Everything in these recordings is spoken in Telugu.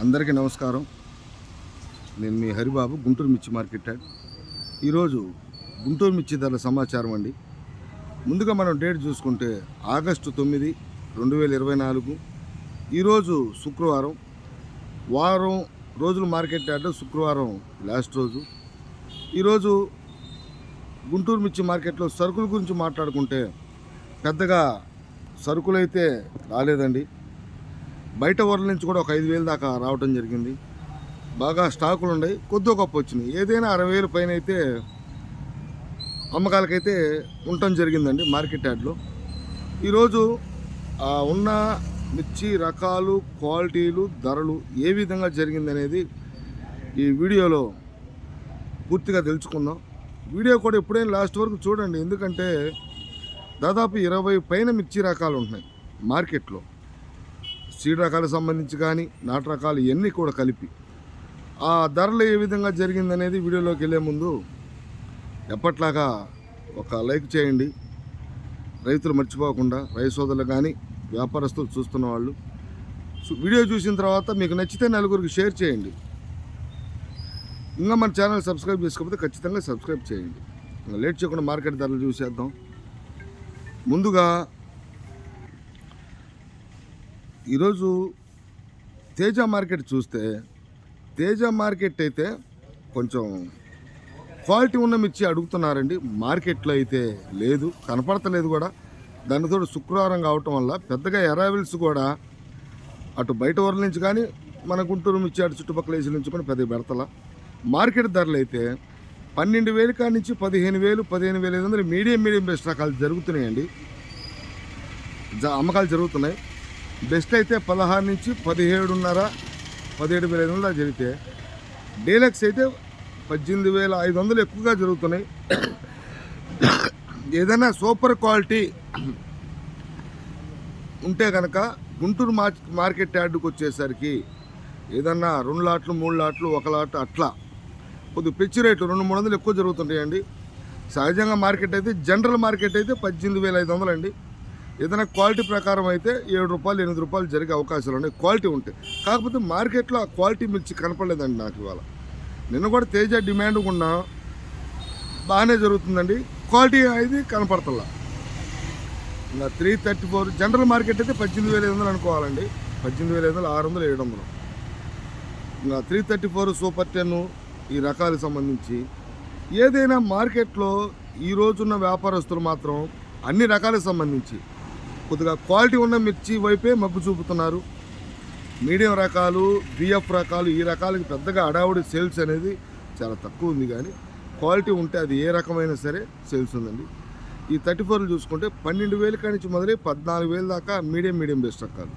అందరికీ నమస్కారం. నేను మీ హరిబాబు గుంటూరు మిర్చి మార్కెట్ ఈరోజు గుంటూరు మిర్చి ధరల సమాచారం అండి. ముందుగా మనం డేట్ చూసుకుంటే ఆగస్టు తొమ్మిది రెండు వేల ఇరవై నాలుగు. ఈరోజు శుక్రవారం. వారం రోజులు మార్కెట్ యార్డ్ శుక్రవారం లాస్ట్ రోజు. ఈరోజు గుంటూరు మిర్చి మార్కెట్లో సరుకుల గురించి మాట్లాడుకుంటే పెద్దగా సరుకులైతే రాలేదండి. బయట ఊర్ల నుంచి కూడా ఒక ఐదు వేలు దాకా రావటం జరిగింది. బాగా స్టాకులు ఉన్నాయి కొద్ది గొప్ప వచ్చినాయి. ఏదైనా అరవై వేలు పైన అయితే అమ్మకాలకైతే ఉండటం జరిగిందండి మార్కెట్ యార్డ్లో ఈరోజు ఉన్న మిర్చి రకాలు క్వాలిటీలు ధరలు ఏ విధంగా జరిగిందనేది ఈ వీడియోలో పూర్తిగా తెలుసుకుందాం. వీడియో కూడా ఎప్పుడైనా లాస్ట్ వరకు చూడండి. ఎందుకంటే దాదాపు ఇరవై పైన మిర్చి రకాలు ఉంటున్నాయి మార్కెట్లో. సీడ్ రకాలకు సంబంధించి కానీ నాటు రకాలు ఇవన్నీ కూడా కలిపి. ఆ ధరలు ఏ విధంగా జరిగిందనేది వీడియోలోకి వెళ్ళే ముందు ఎప్పట్లాగా ఒక లైక్ చేయండి. రైతులు మర్చిపోకుండా రైతు సోదరులు కానీ వ్యాపారస్తులు చూస్తున్న వాళ్ళు వీడియో చూసిన తర్వాత మీకు నచ్చితే నలుగురికి షేర్ చేయండి. ఇంకా మన ఛానల్ సబ్స్క్రైబ్ చేసుకోకపోతే ఖచ్చితంగా సబ్స్క్రైబ్ చేయండి. లేట్ చేయకుండా మార్కెట్ ధరలు చూసేద్దాం. ముందుగా ఈరోజు తేజ మార్కెట్ చూస్తే తేజ మార్కెట్ అయితే కొంచెం క్వాలిటీ ఉన్న మిర్చి అడుగుతున్నారండి. మార్కెట్లో అయితే లేదు కనపడతలేదు కూడా. దానితో శుక్రవారం కావటం వల్ల పెద్దగా ఎరావిల్స్ కూడా అటు బయట ఊర్ల నుంచి కానీ మన గుంటూరు మిర్చి అటు చుట్టుపక్కల వేసి నుంచి కూడా పెద్ద పెడతల. మార్కెట్ ధరలు అయితే పన్నెండు వేలు కాడి నుంచి పదిహేను వేలు పదిహేను వేలు ఐదు వందలు మీడియం మీడియం బెస్ట్ రకాలు జరుగుతున్నాయండి. జ అమ్మకాలు జరుగుతున్నాయి. బెస్ట్ అయితే పదహారు నుంచి పదిహేడున్నర పదిహేడు వేల ఐదు వందల జరిగితే. డీలక్స్ అయితే పద్దెనిమిది వేల ఐదు వందలు ఎక్కువగా జరుగుతున్నాయి. ఏదైనా సూపర్ క్వాలిటీ ఉంటే కనుక గుంటూరు మార్ మార్కెట్ యార్డుకు వచ్చేసరికి ఏదన్నా రెండు లాట్లు మూడు లాట్లు ఒక లాట్ అట్లా. కొద్ది పిచ్చి రేట్లు రెండు మూడు వందలు ఎక్కువ జరుగుతుంటాయండి. సహజంగా మార్కెట్ అయితే జనరల్ మార్కెట్ అయితే పద్దెనిమిది వేల ఐదు వందలు అండి ఏదైనా క్వాలిటీ ప్రకారం అయితే ఏడు రూపాయలు ఎనిమిది రూపాయలు జరిగే అవకాశాలు ఉన్నాయి. క్వాలిటీ ఉంటాయి కాకపోతే మార్కెట్లో ఆ క్వాలిటీ మిర్చి కనపడలేదండి నాకు ఇవాళ. నిన్న కూడా తేజ డిమాండ్ ఉన్నా బాగానే జరుగుతుందండి. క్వాలిటీ అనేది కనపడతలా. ఇంకా three thirty four general market అయితే పద్దెనిమిది వేల ఐదు వందలు అనుకోవాలండి. పద్దెనిమిది వేల ఐదు వందలు ఆరు వందలు ఏడు వందలు. ఇంకా three thirty four super ten ఈ రకాలకు సంబంధించి ఏదైనా మార్కెట్లో ఈ రోజున్న వ్యాపారస్తులు మాత్రం అన్ని రకాలకు సంబంధించి కొద్దిగా క్వాలిటీ ఉన్న మిర్చి వైపే మగ్గు చూపుతున్నారు. మీడియం రకాలు బిఎఫ్ రకాలు ఈ రకాలకి పెద్దగా అడావుడి సేల్స్ అనేది చాలా తక్కువ ఉంది కానీ క్వాలిటీ ఉంటే అది ఏ రకమైన సరే సేల్స్ ఉందండి. ఈ థర్టీ ఫోర్లు చూసుకుంటే పన్నెండు వేల కాడి నుంచి మొదలై పద్నాలుగు వేల దాకా మీడియం మీడియం బెస్ట్ రకాలు.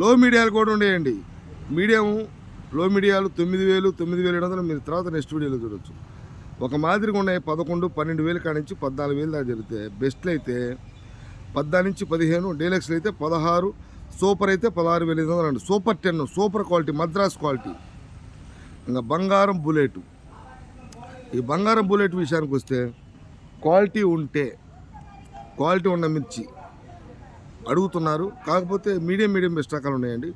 లో మీడియాలు కూడా ఉండేయండి. మీడియం లో మీడియాలు తొమ్మిది వేలు తొమ్మిది వేలు ఏడు వందలు మీరు తర్వాత నెక్స్ట్ వీడియోలో చూడొచ్చు. ఒక మాదిరిగా ఉన్నాయి పదకొండు పన్నెండు వేల కాడి నుంచి పద్నాలుగు వేలు దాకా జరిగితే బెస్ట్లు అయితే పద్నాలుగు నుంచి పదిహేను డీలక్స్లు అయితే పదహారు సూపర్ అయితే పదహారు వేల ఐదు వందలు అండి. Super ten super quality Madras quality. ఇంకా బంగారం బుల్లెట్. ఈ బంగారం బుల్లెట్ విషయానికి వస్తే క్వాలిటీ ఉంటే క్వాలిటీ ఉన్న మిర్చి అడుగుతున్నారు. కాకపోతే మీడియం మీడియం బెస్ట్ రకాలు ఉన్నాయండి.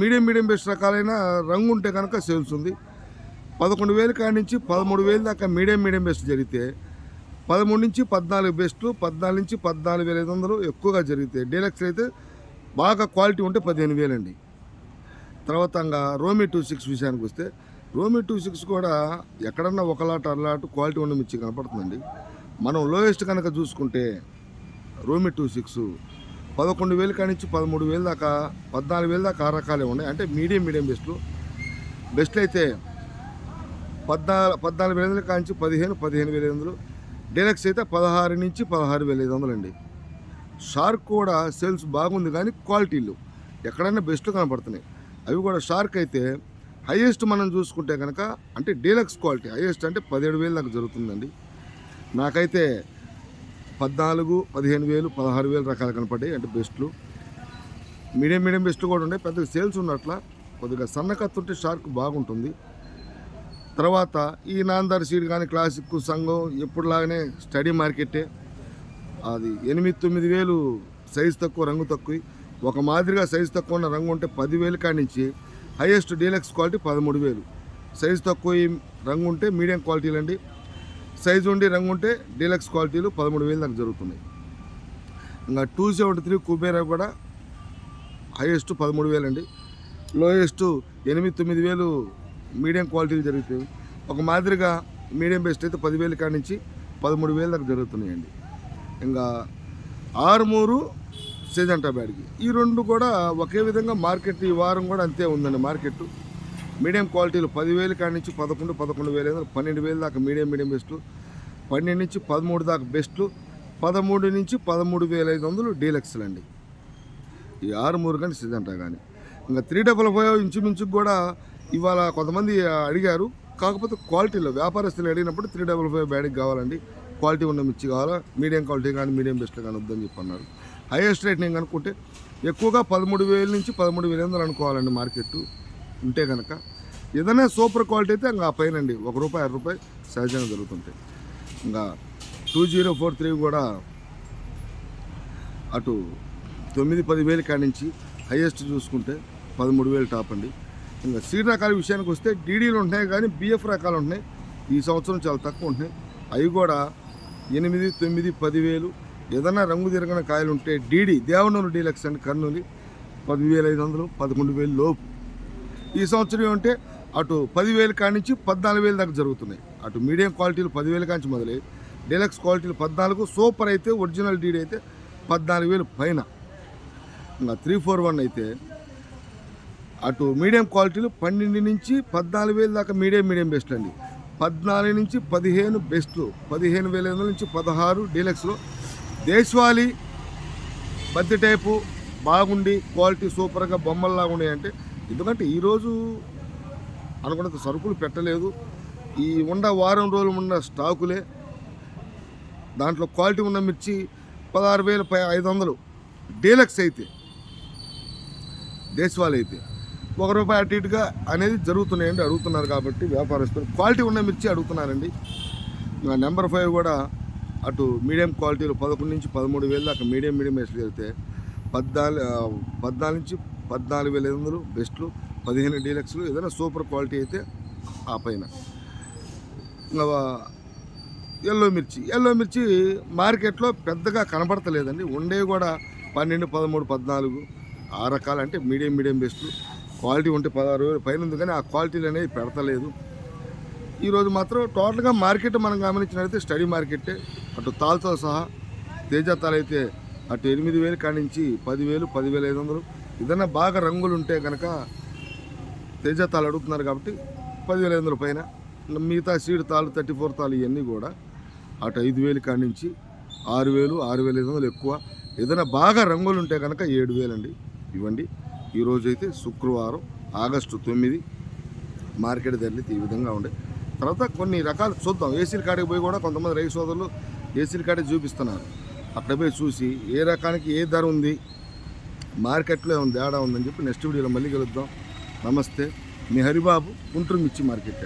మీడియం మీడియం బెస్ట్ రకాలైన రంగు ఉంటే కనుక సేల్స్ ఉంది. పదకొండు వేలు కాడి నుంచి పదమూడు వేలు దాకా మీడియం మీడియం బెస్ట్ జరిగితే పదమూడు నుంచి పద్నాలుగు బెస్ట్లు పద్నాలుగు నుంచి పద్నాలుగు వేల ఐదు వందలు ఎక్కువగా జరుగుతాయి డీలక్స్ అయితే బాగా క్వాలిటీ ఉంటే పదిహేను వేలండి. తర్వాత ఇంకా రోమి టూ సిక్స్ విషయానికి వస్తే రోమి టూ సిక్స్ కూడా ఎక్కడన్నా ఒకలాట లాట్ క్వాలిటీ ఉండడం ఇచ్చి కనపడుతుందండి. మనం లోయెస్ట్ కనుక చూసుకుంటే రోమి టూ సిక్స్ పదకొండు వేలు కానించి నుంచి పదమూడు వేలు దాకా పద్నాలుగు వేలు దాకా ఆ రకాలే ఉన్నాయి. అంటే మీడియం మీడియం బెస్ట్లు. బెస్ట్లు అయితే పద్నాలుగు పద్నాలుగు వేల కాడి నుంచి పదిహేను పదిహేను వేల ఐదు వందలు. డీలక్స్ అయితే పదహారు నుంచి పదహారు వేల ఐదు వందలు అండి షార్క్ కూడా సేల్స్ బాగుంది కానీ క్వాలిటీలు ఎక్కడైనా బెస్ట్ కనపడుతున్నాయి. అవి కూడా షార్క్ అయితే హైయెస్ట్ మనం చూసుకుంటే కనుక అంటే డీలక్స్ క్వాలిటీ హైయెస్ట్ అంటే పదిహేడు వేలు నాకు జరుగుతుందండి. నాకైతే పద్నాలుగు పదిహేను వేలు పదహారు వేలు రకాలు కనపడ్డాయి అంటే బెస్ట్లు. మీడియం మీడియం బెస్ట్ కూడా ఉన్నాయి. పెద్దగా సేల్స్ ఉన్నట్ల కొద్దిగా సన్నకత్తుంటే షార్క్ బాగుంటుంది. తర్వాత ఈ నాందార్ సీడ్ కానీ క్లాసిక్ సంఘం ఎప్పుడులాగానే స్టడీ మార్కెటే. అది ఎనిమిది తొమ్మిది వేలు సైజు తక్కువ రంగు తక్కువ ఒక మాదిరిగా సైజు తక్కువ ఉన్న రంగు ఉంటే పదివేలు కానించి నుంచి హైయెస్ట్ డీలక్స్ క్వాలిటీ పదమూడు వేలు. సైజు తక్కువ రంగు ఉంటే మీడియం క్వాలిటీలు అండి సైజు ఉండి రంగు ఉంటే డీలక్స్ క్వాలిటీలు పదమూడు వేలు దాకా జరుగుతున్నాయి. ఇంకా టూ సెవెంటీ త్రీ కుబేరా కూడా హైయెస్ట్ పదమూడు వేలు అండి లోయెస్ట్ ఎనిమిది తొమ్మిది వేలు మీడియం క్వాలిటీలు జరుగుతాయి. ఒక మాదిరిగా మీడియం బెస్ట్ అయితే పదివేల కాడ నుంచి పదమూడు వేలు దాకా జరుగుతున్నాయండి. ఇంకా ఆరుమూరు సెజంటా బ్యాడ్కి. ఈ రెండు కూడా ఒకే విధంగా మార్కెట్ ఈ వారం కూడా అంతే ఉందండి మార్కెట్. మీడియం క్వాలిటీలు పదివేలు కాడి నుంచి పదకొండు పదకొండు వేలు ఐదు పన్నెండు వేలు దాకా మీడియం మీడియం బెస్ట్లు పన్నెండు నుంచి పదమూడు దాకా బెస్ట్లు పదమూడు నుంచి పదమూడు వేల ఐదు వందలు డీలక్స్లు అండి. ఈ ఆరు మూడు కానీ సిజంటా కానీ. ఇంకా త్రీ డబల్ ఫైవ్ ఇంచుమించుకు కూడా ఇవాళ కొంతమంది అడిగారు. కాకపోతే క్వాలిటీలో వ్యాపారస్తులు అడిగినప్పుడు త్రీ డబల్ ఫైవ్ బ్యాడ్కి కావాలండి. క్వాలిటీ ఉన్న మిర్చి కావాలా? మీడియం క్వాలిటీ కానీ మీడియం బెస్ట్ కానీ వద్దని చెప్పి అన్నారు హైయెస్ట్ రేట్ నేను కనుక్కుంటే ఎక్కువగా పదమూడు వేల నుంచి పదమూడు వేల ఎనిమిది అనుకోవాలండి మార్కెట్ ఉంటే కనుక ఏదైనా సూపర్ క్వాలిటీ అయితే ఇంకా ఆ పైన అండి ఒక రూపాయి అర రూపాయి సహజంగా దొరుకుతుంటాయి. ఇంకా టూ జీరో ఫోర్ త్రీ కూడా అటు తొమ్మిది పది వేలు కాడ నుంచి హైయెస్ట్ చూసుకుంటే పదమూడు వేలు టాప్ అండి. ఇంకా సీడ్ రకాల విషయానికి వస్తే డీడీలు ఉంటున్నాయి కానీ బిఎఫ్ రకాలు ఉంటున్నాయి. ఈ సంవత్సరం చాలా తక్కువ ఉంటున్నాయి. అవి కూడా ఎనిమిది తొమ్మిది పదివేలు. ఏదైనా రంగు తిరగని కాయలు ఉంటే DD Devanuru deluxe and Kurnool పదివేల ఐదు వందలు పదకొండు వేలు లోపు. ఈ సంవత్సరం ఏమంటే అటు పదివేలు కానించి నుంచి పద్నాలుగు వేలు దాకా జరుగుతున్నాయి. అటు మీడియం క్వాలిటీలు పదివేల కానించి మొదలై డీలక్స్ క్వాలిటీలు పద్నాలుగు సూపర్ అయితే ఒరిజినల్ డీడీ అయితే పద్నాలుగు వేలు పైన. ఇంకా త్రీ ఫోర్ వన్ అయితే అటు మీడియం క్వాలిటీలు పన్నెండు నుంచి పద్నాలుగు వేలు దాకా మీడియం మీడియం బెస్ట్ అండి. పద్నాలుగు నుంచి పదిహేను బెస్ట్లు పదిహేను వేల ఐదు వందల నుంచి పదహారు డీలక్స్లో. దేశవాళీ పత్తి టైపు బాగుండి క్వాలిటీ సూపర్గా బొమ్మల్లాగా ఉన్నాయంటే ఎందుకంటే ఈరోజు అనుకున్నంత సరుకులు పెట్టలేదు. ఈ ఉన్న వారం రోజులు ఉన్న స్టాకులే దాంట్లో క్వాలిటీ ఉన్న మిర్చి పదహారు వేల పై ఐదు వందలు. డీలక్స్ అయితే దేశవాళీ అయితే. ఒక రూపాయి అటు ఇటుగా అనేది జరుగుతున్నాయండి అడుగుతున్నారు కాబట్టి వ్యాపారస్తులు. క్వాలిటీ ఉన్న మిర్చి అడుగుతున్నారండి. నెంబర్ ఫైవ్ కూడా అటు మీడియం క్వాలిటీలో పదకొండు నుంచి పదమూడు వేలు దాకా మీడియం మీడియం వేసులు వెళ్తే పద్నాలుగు పద్నాలుగు నుంచి పద్నాలుగు వేల ఐదు వందలు బెస్ట్లు పదిహేను డీలక్స్లు ఏదైనా సూపర్ క్వాలిటీ అయితే ఆ పైన. ఎల్లో మిర్చి ఎల్లో మిర్చి మార్కెట్లో పెద్దగా కనపడతలేదండి. ఉండేవి కూడా పన్నెండు పదమూడు పద్నాలుగు ఆ రకాలు అంటే మీడియం మీడియం బెస్ట్లు. క్వాలిటీ ఉంటే పదహారు వేలు పైన ఉంది కానీ ఆ క్వాలిటీలు అనేవి పెడతలేదు. ఈరోజు మాత్రం టోటల్గా మార్కెట్ మనం గమనించినట్లయితే స్టడీ మార్కెట్టే అటు తాల్తో సహా తేజ తాలైతే అటు ఎనిమిది వేలు కాడి నుంచి పదివేలు పదివేల ఐదు వందలు. ఏదైనా బాగా రంగులు ఉంటే కనుక తేజ తాలు అడుగుతున్నారు కాబట్టి పదివేల ఐదు వందల పైన. మిగతా సీడ్ తాలు థర్టీ ఫోర్ తాలు ఇవన్నీ కూడా అటు ఐదు వేలు కాడి నుంచి ఆరు వేలు ఆరు వేల ఐదు వందలు ఎక్కువ. ఏదైనా బాగా రంగులు ఉంటే కనుక ఏడు వేలండి ఇవ్వండి. ఈరోజు అయితే శుక్రవారం ఆగస్టు తొమ్మిది మార్కెట్ ధరలు ఈ విధంగా ఉండే. తర్వాత కొన్ని రకాలు చూద్దాం. ఏసీల కాడికి పోయి కూడా కొంతమంది రైతు సోదరులు ఏసీల కాడికి చూపిస్తున్నారు. అక్కడ పోయి చూసి ఏ రకానికి ఏ ధర ఉంది మార్కెట్లో ఏమైనా తేడా ఉందని చెప్పి నెక్స్ట్ వీడియోలో మళ్ళీ కలుద్దాం. నమస్తే. మీ హరిబాబు గుంటూరు మిర్చి మార్కెట్